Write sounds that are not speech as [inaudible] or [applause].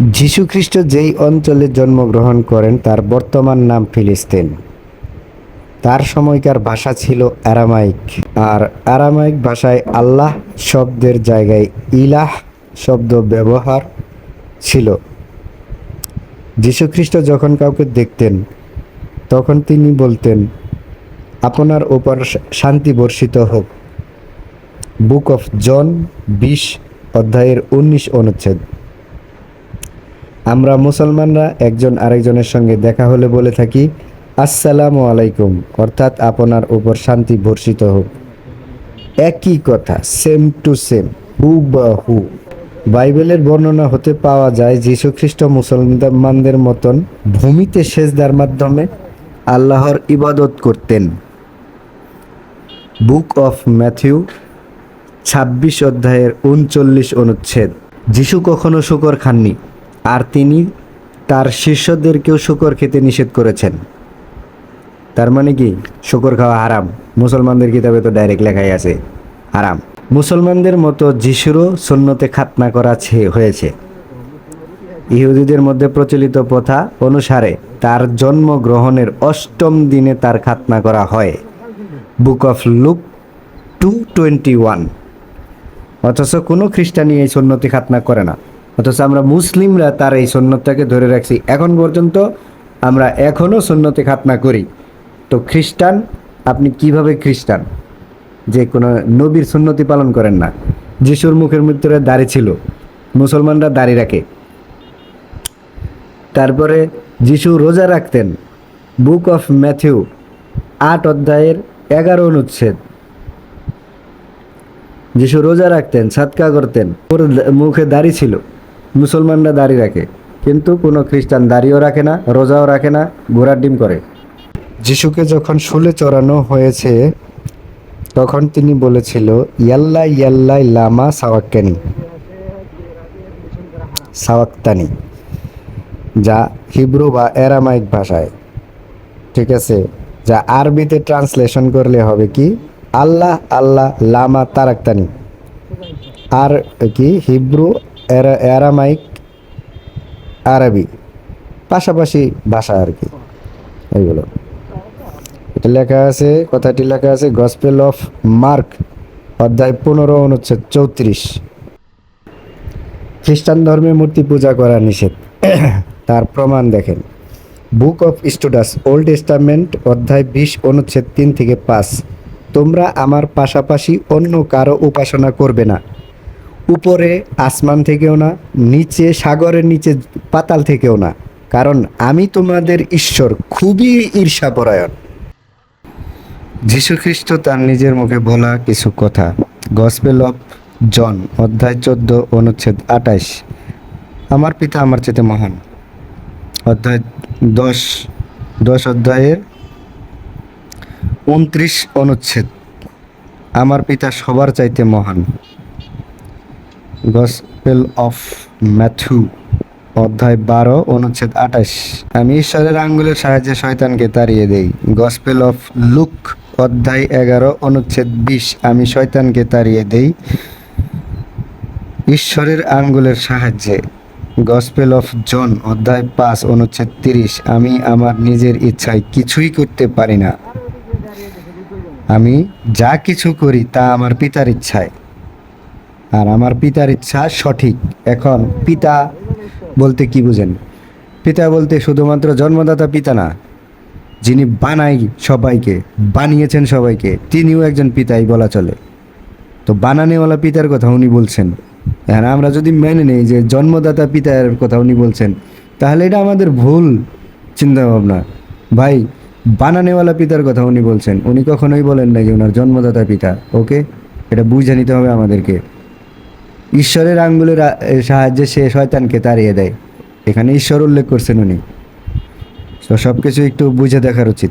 যীশুখ্রিস্ট যেই অঞ্চলে জন্মগ্রহণ করেন, তার বর্তমান নাম ফিলিস্তিন। তার সময়কার ভাষা ছিল আরামাইক আর আরামাইক ভাষায় আল্লাহ শব্দের জায়গায় ইলাহ শব্দ ব্যবহার ছিল। যীশুখ্রিস্ট যখন কাউকে দেখতেন, তখন তিনি বলতেন, আপনার ওপর শান্তি বর্ষিত হোক। বুক অফ জন বিশ অধ্যায়ের উনিশ অনুচ্ছেদ। আমরা মুসলমানরা একজন আরেকজনের সঙ্গে দেখা হলে বলে থাকি, আসসালামু আলাইকুম। অর্থাৎ আপনার উপর শান্তি বর্ষিত হোক। একই কথা সেম টু সেম হু বা হু বাইবেলের বর্ণনা হতে পাওয়া যায়, যীশুখ্রিস্ট মুসলমানদের মতন ভূমিতে সেজদার মাধ্যমে আল্লাহর ইবাদত করতেন। বুক অফ ম্যাথিউ, ছাব্বিশ অধ্যায়ের উনচল্লিশ অনুচ্ছেদ। যিশু কখনো শুকর খাননি। আর তিনি তার শিষ্যদেরকেও শুকর খেতে নিষেধ করেছেন। তার মানে কি? শুকর খাওয়া হারাম। মুসলমানদের কিতাবে তো ডাইরেক্ট লেখাই আছে, হারাম। মুসলমানদের মতো যিশুরও সুন্নতে খাতনা করা হয়েছে। ইহুদিদের মধ্যে প্রচলিত প্রথা অনুসারে তার জন্মগ্রহণের অষ্টম দিনে তার খাতনা করা হয়। Book of Luke two twenty one অথচ কোনো খ্রিস্টানই এই সন্ন্যতি খাতনা করে না। অথচ আমরা মুসলিমরা তার এই সন্ন্যতটাকে ধরে রাখছি। এখন পর্যন্ত আমরা এখনও সন্ন্যতি খাতনা করি। তো খ্রিস্টান, আপনি কীভাবে খ্রিস্টান? যে কোনো নবীর সুন্নতি পালন করেন না। যিশুর মুখের মৃত্যুরে দাড়ি ছিল, মুসলমানরা দাড়ি রাখে। তারপরে যিশু রোজা রাখতেন, বুক অফ ম্যাথিউ, আট অধ্যায়ের এগারো অনুচ্ছেদ। যিশু রোজা রাখতেন সাতকা করতেন ওর মুখে দাড়ি ছিল। মুসলমানরা দাড়ি রাখে, কিন্তু কোনো খ্রিস্টান দাড়িও রাখে না, রোজাও রাখে না ঘোড়ার ডিম করে। যিশুকে যখন শুলে চড়ানো হয়েছে, তখন তিনি বলেছিল, ইয়াল্লা ইয়াল্লাই লামা সাওয়াক্কানি, সাওয়াক্তানি যা হিব্রু বা অ্যারামাইক ভাষায়। ঠিক আছে, যা আরবিতে ট্রান্সলেশন করলে হবে কি, আল্লাহ আল্লাহ, লামা তারাক্তানি আর কি, হিব্রু অ্যারামাইক, আরবি, পাশাপাশি ভাষা আর কি। এইগুলো এটা লেখা আছে, কথাটি লেখা আছে গসপেল অফ মার্ক অধ্যায় পনেরো, অনুচ্ছেদ চৌত্রিশ। খ্রিস্টান ধর্মে মূর্তি পূজা করা নিষেধ। [clears throat] তার প্রমাণ দেখেন। বুক অফ স্টুডাস ওল্ড টেস্টামেন্ট অধ্যায় বিশ, অনুচ্ছেদ তিন থেকে পাঁচ। তোমরা আমার পাশাপাশি অন্য কারও উপাসনা করবে না। উপরে, আসমান থেকেও না, নিচে, সাগরের নিচে, পাতাল থেকেও না। কারণ আমি তোমাদের ঈশ্বর, খুবই ঈর্ষাপরায়ণ। যীশুখ্রিস্ট তার নিজের মুখে বলা কিছু কথা। গসপেল অফ জন, অধ্যায় চোদ্দ, অনুচ্ছেদ আঠাইশ আমার পিতা আমার চেতে মহান। অধ্যায় দশ দশ অধ্যায়ের উনত্রিশ অনুচ্ছেদ। আমার পিতা সবার চাইতে মহান। গসপেল অফ ম্যাথু অধ্যায় বারো, অনুচ্ছেদ আঠাশ। আমি ঈশ্বরের আঙ্গুলের সাহায্যে শয়তানকে তাড়িয়ে দেই। গসপেল অফ লুক অধ্যায় এগারো, অনুচ্ছেদ বিশ। আমি শয়তানকে তাড়িয়ে দেই ঈশ্বরের আঙ্গুলের সাহায্যে। গসপেল অফ জন অধ্যায় পাঁচ, অনুচ্ছেদ তিরিশ। আমি আমার নিজের ইচ্ছায় কিছুই করতে পারি না। আমি যা কিছু করি তা আমার পিতার ইচ্ছায়। আর আমার পিতার ইচ্ছা সঠিক। এখন পিতা বলতে কি বুঝেন? পিতা বলতে শুধুমাত্র জন্মদাতা পিতা না, যিনি বানাই সবাইকে, বানিয়েছেন সবাইকে, তিনিও একজন পিতাই বলা চলে। তো বানানেওয়ালা পিতার কথা উনি বলছেন। হ্যাঁ আমরা যদি মেনে নেই যে জন্মদাতা পিতার কথা উনি বলছেন, তাহলে এটা আমাদের ভুল চিন্তা ভাবনা ভাই, বানানেওয়ালা পিতার কথা উনি বলছেন। উনি কখনোই বলেন না যে ওনার জন্মদাতা পিতা, ওকে? এটা বুঝে নিতে হবে আমাদেরকে। ঈশ্বরের আঙ্গুলের সাহায্যে সে শয়তানকে তাড়িয়ে দেয়। এখানে ঈশ্বর উল্লেখ করছেন উনি। তো সব কিছু একটু বুঝে দেখার উচিত।